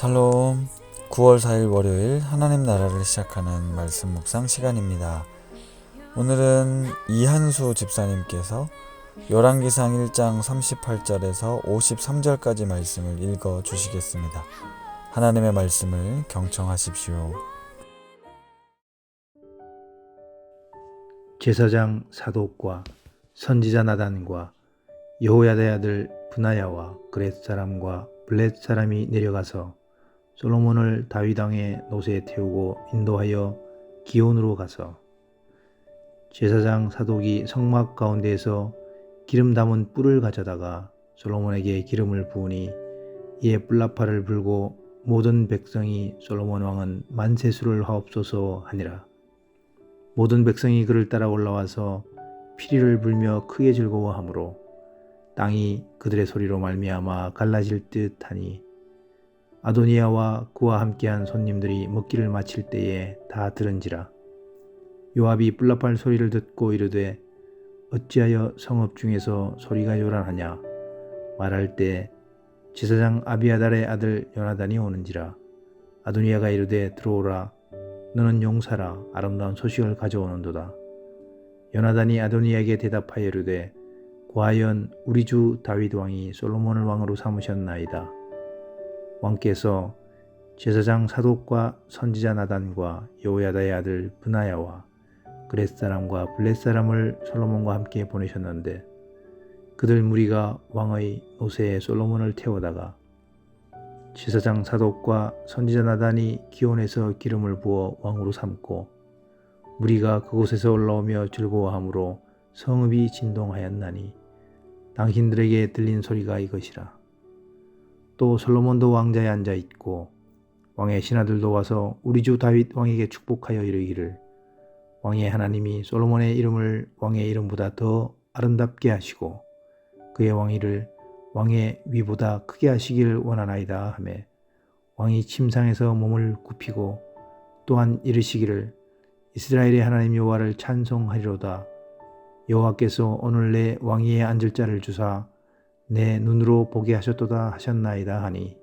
샬롬 9월 4일 월요일 하나님 나라를 시작하는 말씀 묵상 시간입니다. 오늘은 이한수 집사님께서 열왕기상 1장 38절에서 53절까지 말씀을 읽어 주시겠습니다. 하나님의 말씀을 경청하십시오. 제사장 사독과 선지자 나단과 여호야다의 아들 분하야와 그렛 사람과 블렛 사람이 내려가서 솔로몬을 다윗 왕의 노새에 태우고 인도하여 기온으로 가서 제사장 사독이 성막 가운데에서 기름 담은 뿔을 가져다가 솔로몬에게 기름을 부으니 이에 뿔나파를 불고 모든 백성이 솔로몬 왕은 만세수를 하옵소서 하니라. 모든 백성이 그를 따라 올라와서 피리를 불며 크게 즐거워하므로 땅이 그들의 소리로 말미암아 갈라질 듯하니 아도니아와 그와 함께한 손님들이 먹기를 마칠 때에 다 들은지라. 요압이 뿔나팔 소리를 듣고 이르되 어찌하여 성읍 중에서 소리가 요란하냐? 말할 때 제사장 아비아달의 아들 요나단이 오는지라. 아도니아가 이르되 들어오라. 너는 용사라. 아름다운 소식을 가져오는도다. 요나단이 아도니에게 대답하여 이르되 과연 우리 주 다윗 왕이 솔로몬을 왕으로 삼으셨나이다. 왕께서 제사장 사독과 선지자 나단과 여호야다의 아들 브나야와 그렛 사람과 블렛 사람을 솔로몬과 함께 보내셨는데 그들 무리가 왕의 노새에 솔로몬을 태우다가 제사장 사독과 선지자 나단이 기온에서 기름을 부어 왕으로 삼고 무리가 그곳에서 올라오며 즐거워하므로 성읍이 진동하였나니 당신들에게 들린 소리가 이것이라. 또 솔로몬도 왕자에 앉아 있고 왕의 신하들도 와서 우리 주 다윗 왕에게 축복하여 이르기를 왕의 하나님이 솔로몬의 이름을 왕의 이름보다 더 아름답게 하시고 그의 왕위를 왕의 위보다 크게 하시기를 원하나이다 하매 왕이 침상에서 몸을 굽히고 또한 이르시기를 이스라엘의 하나님 여호와를 찬송하리로다. 여호와께서 오늘 내 왕위에 앉을 자를 주사 내 눈으로 보게 하셨도다 하셨나이다 하니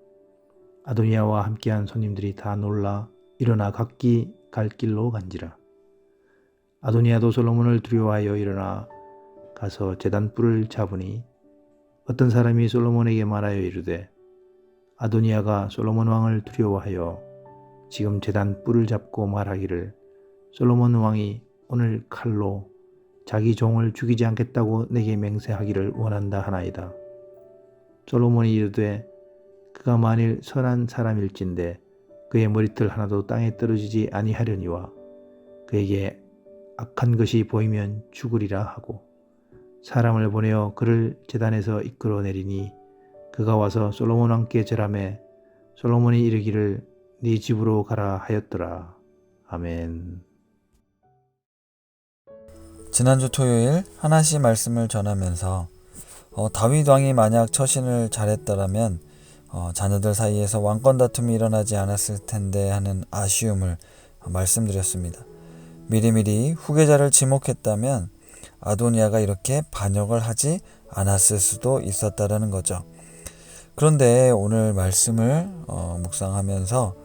아도니아와 함께한 손님들이 다 놀라 일어나 각기 갈 길로 간지라 아도니아도 솔로몬을 두려워하여 일어나 가서 제단 뿔을 잡으니 어떤 사람이 솔로몬에게 말하여 이르되 아도니아가 솔로몬 왕을 두려워하여 지금 제단 뿔을 잡고 말하기를 솔로몬 왕이 오늘 칼로 자기 종을 죽이지 않겠다고 내게 맹세하기를 원한다 하나이다. 솔로몬이 이르되 그가 만일 선한 사람일진데 그의 머리털 하나도 땅에 떨어지지 아니하려니와 그에게 악한 것이 보이면 죽으리라 하고 사람을 보내어 그를 제단에서 이끌어 내리니 그가 와서 솔로몬 왕께 절함에 솔로몬이 이르기를 네 집으로 가라 하였더라. 아멘. 지난주 토요일 하나씩 말씀을 전하면서 어, 다윗 왕이 만약 처신을 잘했더라면 어, 자녀들 사이에서 왕권 다툼이 일어나지 않았을 텐데 하는 아쉬움을 말씀드렸습니다. 미리미리 후계자를 지목했다면 아도니아가 이렇게 반역을 하지 않았을 수도 있었다라는 거죠. 그런데 오늘 말씀을 어, 묵상하면서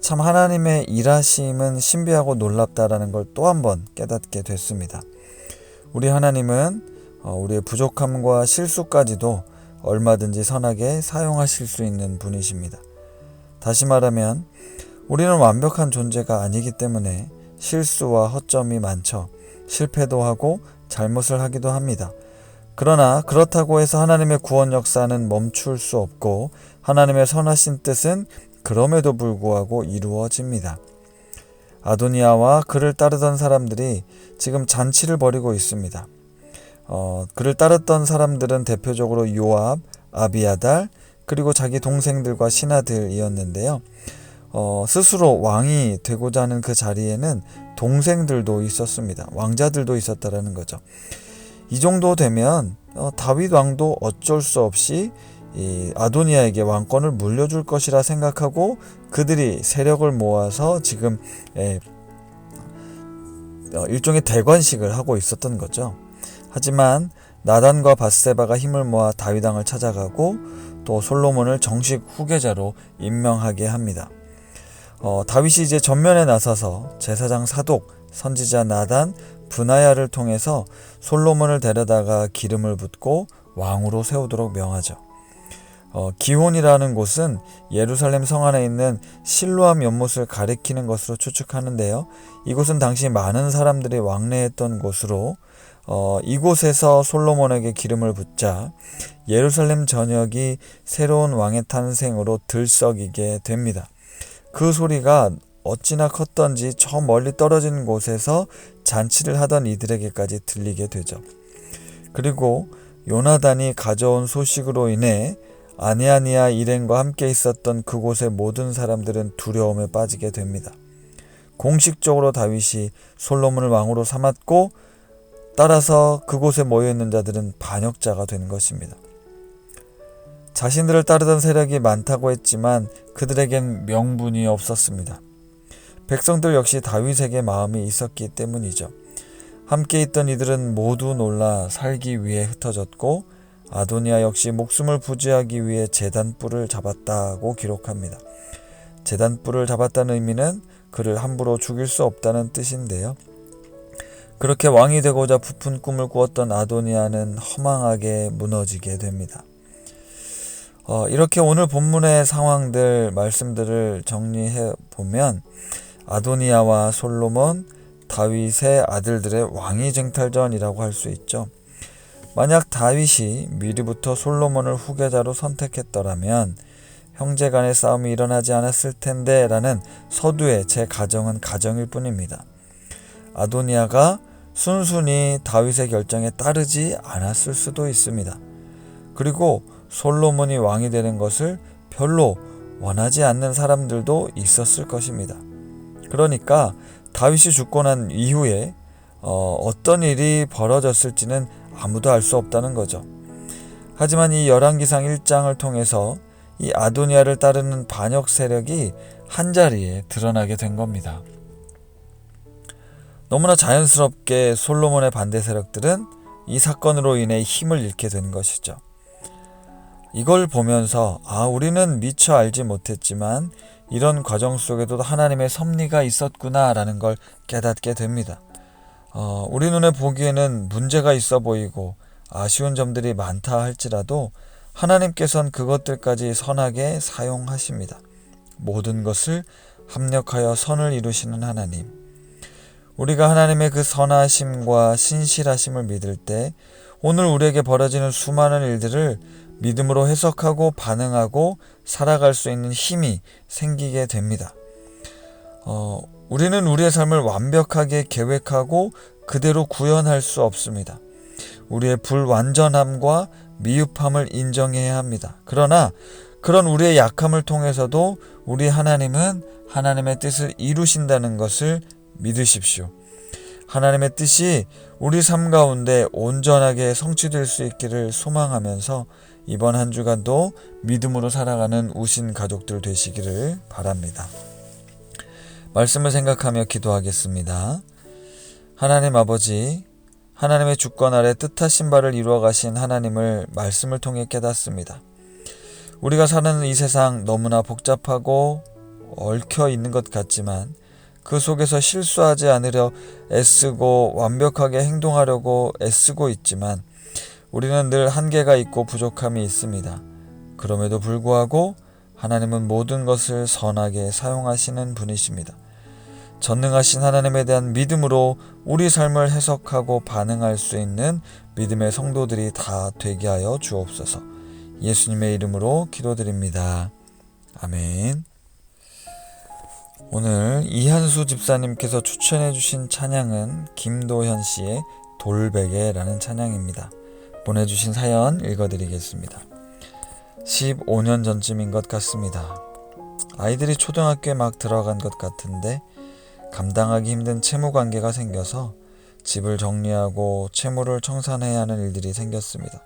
참 하나님의 일하심은 신비하고 놀랍다라는 걸 또 한 번 깨닫게 됐습니다. 우리 하나님은 어, 우리의 부족함과 실수까지도 얼마든지 선하게 사용하실 수 있는 분이십니다. 다시 말하면 우리는 완벽한 존재가 아니기 때문에 실수와 허점이 많죠. 실패도 하고 잘못을 하기도 합니다. 그러나 그렇다고 해서 하나님의 구원 역사는 멈출 수 없고 하나님의 선하신 뜻은 그럼에도 불구하고 이루어집니다. 아도니아와 그를 따르던 사람들이 지금 잔치를 벌이고 있습니다. 어, 그를 따랐던 사람들은 대표적으로 요압, 아비아달, 그리고 자기 동생들과 신하들이었는데요. 어, 스스로 왕이 되고자 하는 그 자리에는 동생들도 있었습니다. 왕자들도 있었다라는 거죠. 이 정도 되면 어, 다윗 왕도 어쩔 수 없이 이 아도니아에게 왕권을 물려줄 것이라 생각하고 그들이 세력을 모아서 지금 에, 어, 일종의 대관식을 하고 있었던 거죠. 하지만 나단과 바세바가 힘을 모아 다윗 왕을 찾아가고 또 솔로몬을 정식 후계자로 임명하게 합니다. 어, 다윗이 이제 전면에 나서서 제사장 사독, 선지자 나단, 분하야를 통해서 솔로몬을 데려다가 기름을 붓고 왕으로 세우도록 명하죠. 어, 기혼이라는 곳은 예루살렘 성 안에 있는 실로암 연못을 가리키는 것으로 추측하는데요. 이곳은 당시 많은 사람들이 왕래했던 곳으로 어, 이곳에서 솔로몬에게 기름을 붓자 예루살렘 전역이 새로운 왕의 탄생으로 들썩이게 됩니다. 그 소리가 어찌나 컸던지 저 멀리 떨어진 곳에서 잔치를 하던 이들에게까지 들리게 되죠. 그리고 요나단이 가져온 소식으로 인해 아니아니아 일행과 함께 있었던 그곳의 모든 사람들은 두려움에 빠지게 됩니다. 공식적으로 다윗이 솔로몬을 왕으로 삼았고 따라서 그곳에 모여 있는 자들은 반역자가 된 것입니다. 자신들을 따르던 세력이 많다고 했지만 그들에겐 명분이 없었습니다. 백성들 역시 다윗에게 마음이 있었기 때문이죠. 함께 있던 이들은 모두 놀라 살기 위해 흩어졌고 아도니아 역시 목숨을 부지하기 위해 재단뿔을 잡았다고 기록합니다. 재단뿔을 잡았다는 의미는 그를 함부로 죽일 수 없다는 뜻인데요. 그렇게 왕이 되고자 부푼 꿈을 꾸었던 아도니아는 허망하게 무너지게 됩니다. 어, 이렇게 오늘 본문의 상황들, 말씀들을 정리해 보면 아도니아와 솔로몬, 다윗의 아들들의 왕위 쟁탈전이라고 할 수 있죠. 만약 다윗이 미리부터 솔로몬을 후계자로 선택했더라면 형제 간의 싸움이 일어나지 않았을 텐데 라는 서두에 제 가정은 가정일 뿐입니다. 아도니아가 순순히 다윗의 결정에 따르지 않았을 수도 있습니다. 그리고 솔로몬이 왕이 되는 것을 별로 원하지 않는 사람들도 있었을 것입니다. 그러니까 다윗이 죽고 난 이후에 어, 어떤 일이 벌어졌을지는 아무도 알 수 없다는 거죠. 하지만 이 열왕기상 1장을 통해서 이 아도니아를 따르는 반역 세력이 한 자리에 드러나게 된 겁니다. 너무나 자연스럽게 솔로몬의 반대 세력들은 이 사건으로 인해 힘을 잃게 된 것이죠. 이걸 보면서 아 우리는 미처 알지 못했지만 이런 과정 속에도 하나님의 섭리가 있었구나라는 걸 깨닫게 됩니다. 어, 우리 눈에 보기에는 문제가 있어 보이고 아쉬운 점들이 많다 할지라도 하나님께선 그것들까지 선하게 사용하십니다. 모든 것을 합력하여 선을 이루시는 하나님. 우리가 하나님의 그 선하심과 신실하심을 믿을 때 오늘 우리에게 벌어지는 수많은 일들을 믿음으로 해석하고 반응하고 살아갈 수 있는 힘이 생기게 됩니다. 어, 우리는 우리의 삶을 완벽하게 계획하고 그대로 구현할 수 없습니다. 우리의 불완전함과 미흡함을 인정해야 합니다. 그러나 그런 우리의 약함을 통해서도 우리 하나님은 하나님의 뜻을 이루신다는 것을 믿으십시오. 하나님의 뜻이 우리 삶 가운데 온전하게 성취될 수 있기를 소망하면서 이번 한 주간도 믿음으로 살아가는 우신 가족들 되시기를 바랍니다. 말씀을 생각하며 기도하겠습니다. 하나님 아버지, 하나님의 주권 아래 뜻하신 바를 이루어 가신 하나님을 말씀을 통해 깨닫습니다. 우리가 사는 이 세상 너무나 복잡하고 얽혀 있는 것 같지만 그 속에서 실수하지 않으려 애쓰고 완벽하게 행동하려고 애쓰고 있지만 우리는 늘 한계가 있고 부족함이 있습니다. 그럼에도 불구하고 하나님은 모든 것을 선하게 사용하시는 분이십니다. 전능하신 하나님에 대한 믿음으로 우리 삶을 해석하고 반응할 수 있는 믿음의 성도들이 다 되게 하여 주옵소서. 예수님의 이름으로 기도드립니다. 아멘. 오늘 이한수 집사님께서 추천해 주신 찬양은 김도현 씨의 돌베개라는 찬양입니다. 보내주신 사연 읽어드리겠습니다. 15년 전쯤인 것 같습니다. 아이들이 초등학교에 막 들어간 것 같은데 감당하기 힘든 채무 관계가 생겨서 집을 정리하고 채무를 청산해야 하는 일들이 생겼습니다.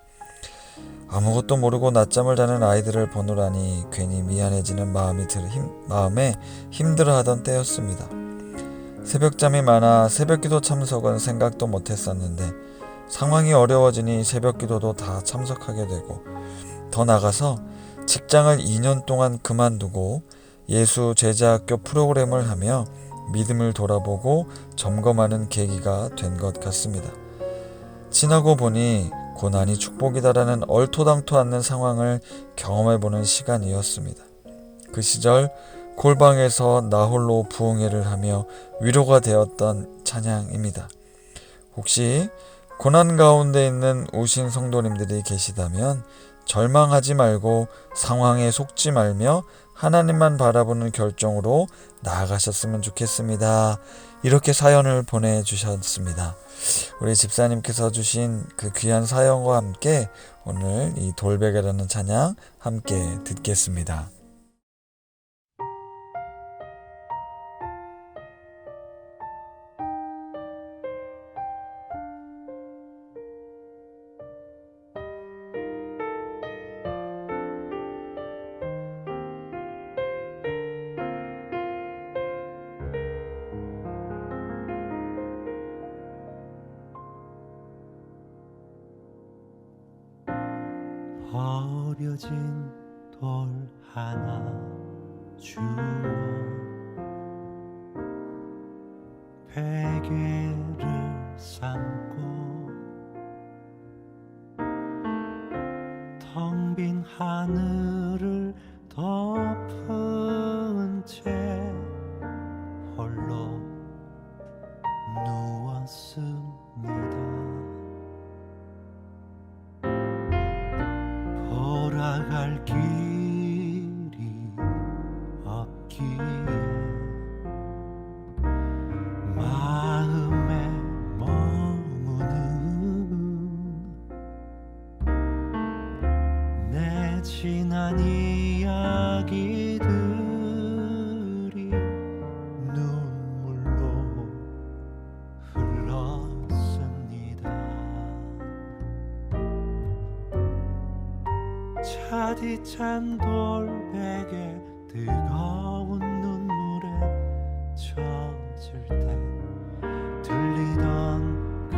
아무것도 모르고 낮잠을 자는 아이들을 보느라니 괜히 미안해지는 마음이 들 힘, 마음에 힘들어하던 때였습니다. 새벽잠이 많아 새벽기도 참석은 생각도 못했었는데 상황이 어려워지니 새벽기도도 다 참석하게 되고 더 나가서 직장을 2년 동안 그만두고 예수 제자학교 프로그램을 하며 믿음을 돌아보고 점검하는 계기가 된 것 같습니다. 지나고 보니 고난이 축복이다라는 얼토당토 않는 상황을 경험해보는 시간이었습니다. 그 시절 골방에서 나홀로 부흥회를 하며 위로가 되었던 찬양입니다. 혹시 고난 가운데 있는 우신 성도님들이 계시다면 절망하지 말고 상황에 속지 말며 하나님만 바라보는 결정으로 나아가셨으면 좋겠습니다. 이렇게 사연을 보내주셨습니다. 우리 집사님께서 주신 그 귀한 사연과 함께 오늘 이 돌베개라는 찬양 함께 듣겠습니다. 버려진 돌 하나 주워 베개를 삼고 텅 빈 하늘을 덮은 찬 돌베개 뜨거운 눈물에 젖을 때 들리던 그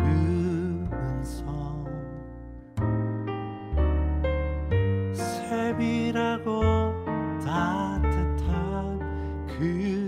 음성. 세밀하고 따뜻한 그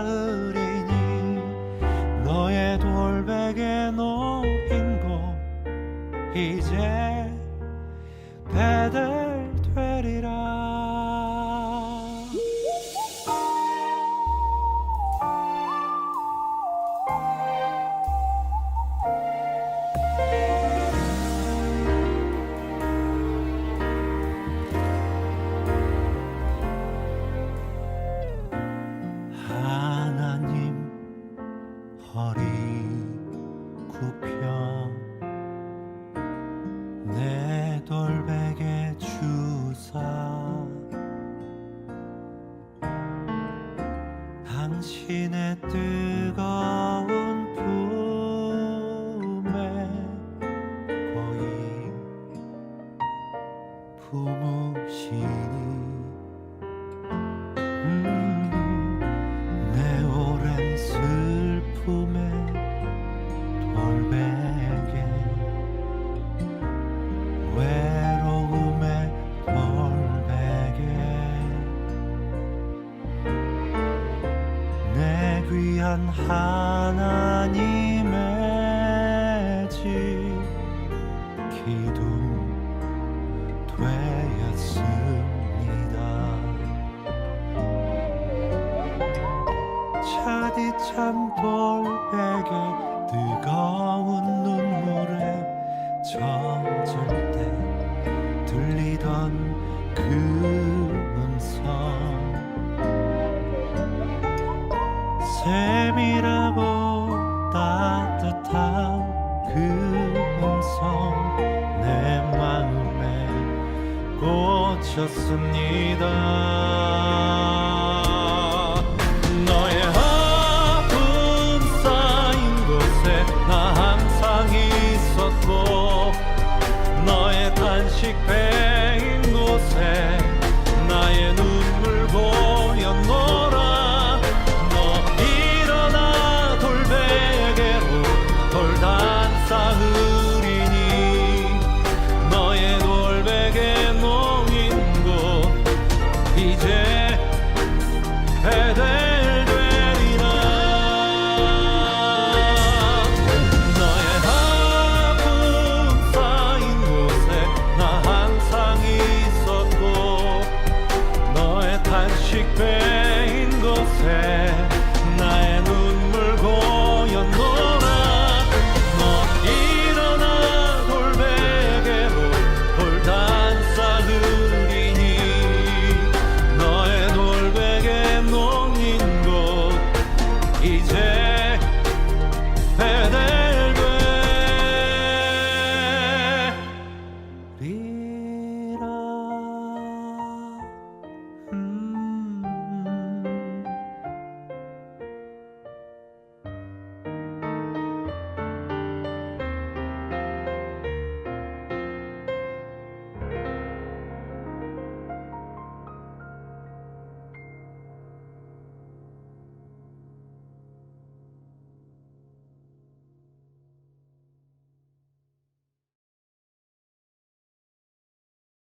쌓으리니 너의 돌베개 놓인 곳 이제 배들 허리 굽혀 돌 here.